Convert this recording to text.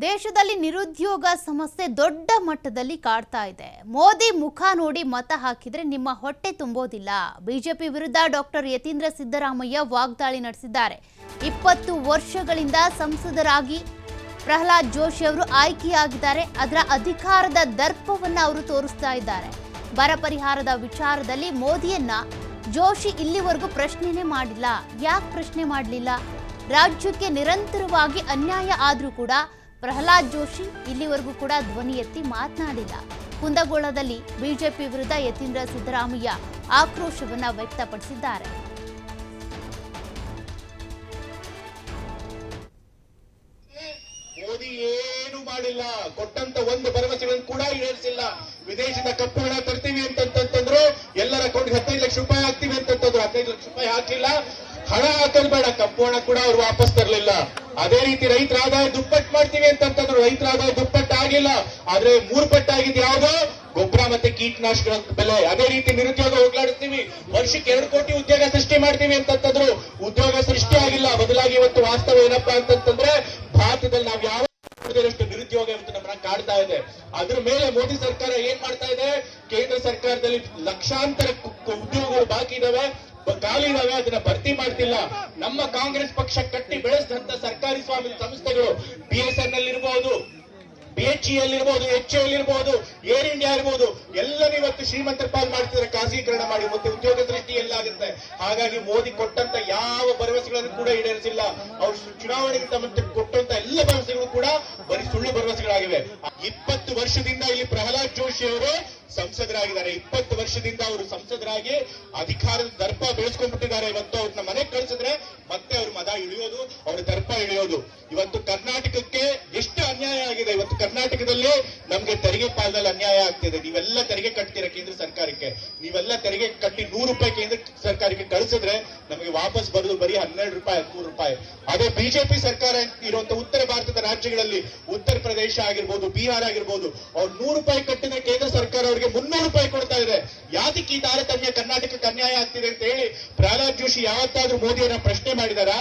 ದೇಶದಲ್ಲಿ ನಿರುದ್ಯೋಗ ಸಮಸ್ಯೆ ದೊಡ್ಡ ಮಟ್ಟದಲ್ಲಿ ಕಾಡ್ತಾ ಇದೆ. ಮೋದಿ ಮುಖ ನೋಡಿ ಮತ ಹಾಕಿದ್ರೆ ನಿಮ್ಮ ಹೊಟ್ಟೆ ತುಂಬೋದಿಲ್ಲ. ಬಿಜೆಪಿ ವಿರುದ್ಧ ಡಾಕ್ಟರ್ ಯತೀಂದ್ರ ಸಿದ್ದರಾಮಯ್ಯ ವಾಗ್ದಾಳಿ ನಡೆಸಿದ್ದಾರೆ. ಇಪ್ಪತ್ತು ವರ್ಷಗಳಿಂದ ಸಂಸದರಾಗಿ ಪ್ರಹ್ಲಾದ್ ಜೋಶಿ ಅವರು ಆಯ್ಕೆಯಾಗಿದ್ದಾರೆ. ಅದರ ಅಧಿಕಾರದ ದರ್ಪವನ್ನ ಅವರು ತೋರಿಸ್ತಾ ಇದ್ದಾರೆ. ಬರ ಪರಿಹಾರದ ವಿಚಾರದಲ್ಲಿ ಮೋದಿಯನ್ನ ಜೋಶಿ ಇಲ್ಲಿವರೆಗೂ ಪ್ರಶ್ನೆನೇ ಮಾಡಿಲ್ಲ. ಯಾಕೆ ಪ್ರಶ್ನೆ ಮಾಡಲಿಲ್ಲ? ರಾಜ್ಯಕ್ಕೆ ನಿರಂತರವಾಗಿ ಅನ್ಯಾಯ ಆದರೂ ಕೂಡ ಪ್ರಹ್ಲಾದ್ ಜೋಶಿ ಇಲ್ಲಿವರೆಗೂ ಕೂಡ ಧ್ವನಿ ಎತ್ತಿ ಮಾತನಾಡಿಲ್ಲ. ಕುಂದಗೋಳದಲ್ಲಿ ಬಿಜೆಪಿ ವಿರುದ್ಧ ಯತೀಂದ್ರ ಸಿದ್ದರಾಮಯ್ಯ ಆಕ್ರೋಶವನ್ನ ವ್ಯಕ್ತಪಡಿಸಿದ್ದಾರೆ. ಮೋದಿ ಏನು ಮಾಡಿಲ್ಲ, ಕೊಟ್ಟಂತ ಒಂದು ಭರವಸೆಗಳನ್ನು ಕೂಡ ಈಡೇರಿಸಿಲ್ಲ ವಿದೇಶದ ಕಪ್ಪು ಹಣ ತರ್ತೀವಿ ಅಂತಂತಂದ್ರು ಎಲ್ಲರ ಅಕೌಂಟ್ಗೆ ಹದಿನೈದು ಲಕ್ಷ ರೂಪಾಯಿ ಹಾಕ್ತೀವಿ ಅಂತಂತಂದ್ರು. ಹದಿನೈದು ಲಕ್ಷ ರೂಪಾಯಿ ಹಾಕಿಲ್ಲ. ಹಣ ಹಾಕಲ್ಬೇಡ ಬೇಡ, ಕಪ್ಪು ಹಣ ಕೂಡ ಅವ್ರು ವಾಪಸ್ ತರಲಿಲ್ಲ. ಅದೇ ರೀತಿ ರೈತರ ಆದಾಯ ದುಪ್ಪಟ್ಟು ಮಾಡ್ತೀವಿ ಅಂತಂತಂದ್ರು ರೈತರ ಆದಾಯ ದುಪ್ಪಟ್ಟು ಆಗಿಲ್ಲ. ಆದ್ರೆ ಮೂರು ಪಟ್ಟು ಆಗಿದ್ದು ಯಾವ್ದು? ಗೊಬ್ಬರ ಮತ್ತೆ ಕೀಟನಾಶಕ ಬೆಲೆ. ಅದೇ ರೀತಿ ನಿರುದ್ಯೋಗ ಹೋಗ್ಲಾಡಿಸ್ತೀವಿ. ವರ್ಷಕ್ಕೆ ಎರಡು ಕೋಟಿ ಉದ್ಯೋಗ ಸೃಷ್ಟಿ ಮಾಡ್ತೀವಿ ಅಂತಂತಂದ್ರು ಉದ್ಯೋಗ ಸೃಷ್ಟಿ ಆಗಿಲ್ಲ. ಬದಲಾಗಿ ಇವತ್ತು ವಾಸ್ತವ ಏನಪ್ಪಾ ಅಂತಂತಂದ್ರೆ ಭಾರತದಲ್ಲಿ ನಾವು ಯಾವ ನಿರುದ್ಯೋಗ ಇವತ್ತು ನಮ್ಮನ್ನ ಕಾಡ್ತಾ ಇದೆ. ಅದ್ರ ಮೇಲೆ ಮೋದಿ ಸರ್ಕಾರ ಏನ್ ಮಾಡ್ತಾ ಇದೆ? ಕೇಂದ್ರ ಸರ್ಕಾರದಲ್ಲಿ ಲಕ್ಷಾಂತರ ಉದ್ಯೋಗಗಳು ಬಾಕಿ ಇದಾವೆ. ಬ- ಖಾಲಿ ಇದಾವೆ ಅದನ್ನ ಭರ್ತಿ ಮಾಡ್ತಿಲ್ಲ. ನಮ್ಮ ಕಾಂಗ್ರೆಸ್ ಪಕ್ಷ ಕಟ್ಟಿ ಬೆಳೆಸಿದಂತ ಸರ್ಕಾರಿ ಸ್ವಾಮ್ಯ ಸಂಸ್ಥೆಗಳು ಬಿ ಎಸ್ ಎನ್ ಎಲ್ ಇರಬಹುದು ಬಿ ಎಚ್ ಎಲ್ ಇರ್ಬೋದು ಎಚ್ ಎಲ್ ಇರ್ಬೋದು ಏರ್ ಇಂಡಿಯಾ ಇರ್ಬೋದು ಎಲ್ಲರೂ ಇವತ್ತು ಶ್ರೀಮಂತರ ಪಾಲ್ ಮಾಡ್ತಿದ್ರೆ ಖಾಸಗೀಕರಣ ಮಾಡಿ, ಮತ್ತೆ ಉದ್ಯೋಗ ಸೃಷ್ಟಿ ಎಲ್ಲಾಗುತ್ತೆ ಹಾಗಾಗಿ ಮೋದಿ ಕೊಟ್ಟಂತ ಯಾವ ಭರವಸೆಗಳನ್ನು ಕೂಡ ಈಡೇರಿಸಿಲ್ಲ. ಅವರು ಚುನಾವಣೆಗಿಂತ ಮುಂಚೆ ಕೊಟ್ಟಂತ ಎಲ್ಲ ಭರವಸೆಗಳು ಕೂಡ ಬರೀ ಸುಳ್ಳು ಭರವಸೆಗಳಾಗಿವೆ ಇಪ್ಪತ್ತು ವರ್ಷದಿಂದ ಇಲ್ಲಿ ಪ್ರಹ್ಲಾದ್ ಜೋಶಿ ಅವರು ಸಂಸದರಾಗಿದ್ದಾರೆ. ಇಪ್ಪತ್ತು ವರ್ಷದಿಂದ ಅವರು ಸಂಸದರಾಗಿ ಅಧಿಕಾರದ ದರ್ಪ ಬೆಳೆಸ್ಕೊಂಡ್ಬಿಟ್ಟಿದ್ದಾರೆ. ಇವತ್ತು ಅವ್ರನ್ನ ಮನೆ ಕಳಿಸಿದ್ರೆ ಮತ್ತೆ ಅವ್ರ ಮದ ಇಳಿಯೋದು, ಅವ್ರ ದರ್ಪ ಇಳಿಯೋದು. ಇವತ್ತು ಕರ್ನಾಟಕಕ್ಕೆ ಎಷ್ಟು ಅನ್ಯಾಯ ಆಗಿದೆ? ಇವತ್ತು ಕರ್ನಾಟಕದಲ್ಲಿ ನಮ್ಗೆ ತೆರಿಗೆ ಪಾಲದಲ್ಲಿ ಅನ್ಯಾಯ ಆಗ್ತಿದೆ. ನೀವೆಲ್ಲ ತೆರಿಗೆ ಕಟ್ತೀರಾ ಕೇಂದ್ರ ಸರ್ಕಾರಕ್ಕೆ? ನೀವೆಲ್ಲ ತೆರಿಗೆ ಕಟ್ಟಿ ನೂರು ರೂಪಾಯಿ ಕೇಂದ್ರ ಸರ್ಕಾರಕ್ಕೆ ಕಳಿಸಿದ್ರೆ ನಮಗೆ ವಾಪಸ್ ಬರೋದು ಬರೀ ಹನ್ನೆರಡು ರೂಪಾಯಿ ಬಿಜೆಪಿ ಸರ್ಕಾರ ಇರುವಂತಹ ಉತ್ತರ ಭಾರತದ ರಾಜ್ಯಗಳಲ್ಲಿ ಉತ್ತರ ಪ್ರದೇಶ ಆಗಿರ್ಬೋದು, ಬಿಹಾರ ಆಗಿರ್ಬೋದು, ಅವ್ರು ನೂರು ರೂಪಾಯಿ ಕಟ್ಟಿದ್ರೆ ಕೇಂದ್ರ ಸರ್ಕಾರ ಅವರಿಗೆ ಮುನ್ನೂರು ರೂಪಾಯಿ ಕೊಡ್ತಾ ಇದೆ. ಯಾತಕ್ಕೆ ಈ ತಾರತಮ್ಯ ಕರ್ನಾಟಕಕ್ಕೆ ಅನ್ಯಾಯ ಆಗ್ತಿದೆ ಅಂತ ಹೇಳಿ ಪ್ರಹ್ಲಾದ್ ಜೋಶಿ ಯಾವತ್ತಾದ್ರೂ ಮೋದಿಯನ್ನ ಪ್ರಶ್ನೆ ಮಾಡಿದಾರಾ?